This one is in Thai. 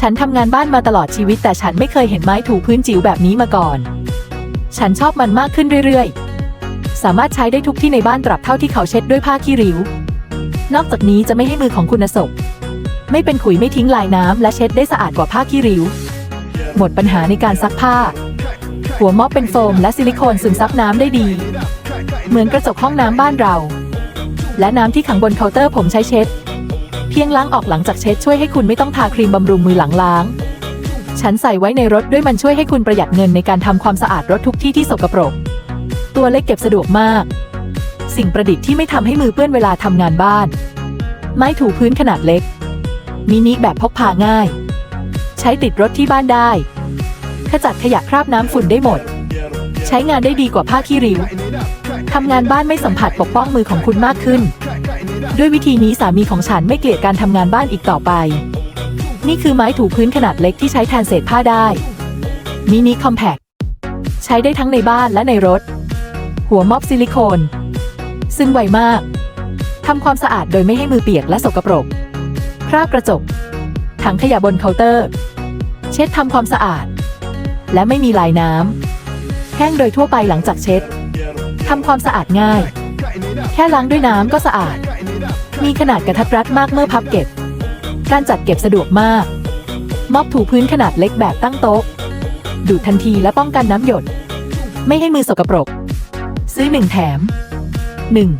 ฉันทำงานบ้านมาตลอดชีวิตแต่ฉันไม่เคยเห็นไม้ถูพื้นจิ๋วแบบนี้มาก่อน ฉันชอบมันมากขึ้นเรื่อยๆ สามารถใช้ได้ทุกที่ในบ้านตราบเท่าที่เขาเช็ดด้วยผ้าขี้ริ้ว นอกจากนี้จะไม่ให้มือของคุณสกไม่เป็นขุยไม่ทิ้งลายน้ำและเช็ดได้สะอาดกว่าผ้าขี้ริ้ว หมดปัญหาในการซักผ้า หัวม็อบเป็นโฟมและซิลิโคนซึมซับน้ำได้ดี เหมือนกระจกห้องน้ำบ้านเรา และน้ำที่ขังบนเคาน์เตอร์ผมใช้เช็ด เพียงล้างออกหลังจากเช็ดช่วยให้คุณไม่ต้องทาครีมบำรุงมือหลังล้าง ฉันใส่ไว้ในรถด้วยมันช่วยให้คุณประหยัดเงินในการทำความสะอาดรถทุกที่ที่สกปรก ตัวเล็กเก็บสะดวกมาก สิ่งประดิษฐ์ที่ไม่ทำให้มือเปื้อนเวลาทำงานบ้าน ไม้ถูพื้นขนาดเล็ก มินิแบบพกพาง่าย ใช้ติดรถที่บ้านได้ ขจัดขยะคราบน้ำฝุ่นได้หมด ใช้งานได้ดีกว่าผ้าขี้ริ้วทำงานบ้านไม่สัมผัสปกป้องมือของคุณมากขึ้น ด้วยวิธีนี้สามีของฉันไม่เกลียดการทำงานบ้านอีกต่อไป นี่คือไม้ถูพื้นขนาดเล็กที่ใช้แทนเศษผ้าได้มินิคอมแพคใช้ได้ทั้งในบ้านและในรถ หัวม็อบซิลิโคน ซึ่งไวมากทำความสะอาดโดยไม่ให้มือเปียกและสกปรก คราบกระจก ถังขยะบนเคาน์เตอร์ เช็ดทำความสะอาด และไม่มีลายน้ำ แห้งโดยทั่วไปหลังจากเช็ด ทำความสะอาดง่าย แค่ล้างด้วยน้ำก็สะอาด มีขนาดกระทัดรัดมากเมื่อพับเก็บ การจัดเก็บสะดวกมากม็อบถูพื้นขนาดเล็กแบบตั้งโต๊ะ ดูดทันทีและป้องกันน้ำหยด ไม่ให้มือสกปรก ซื้อหนึ่งแถมหนึ่ง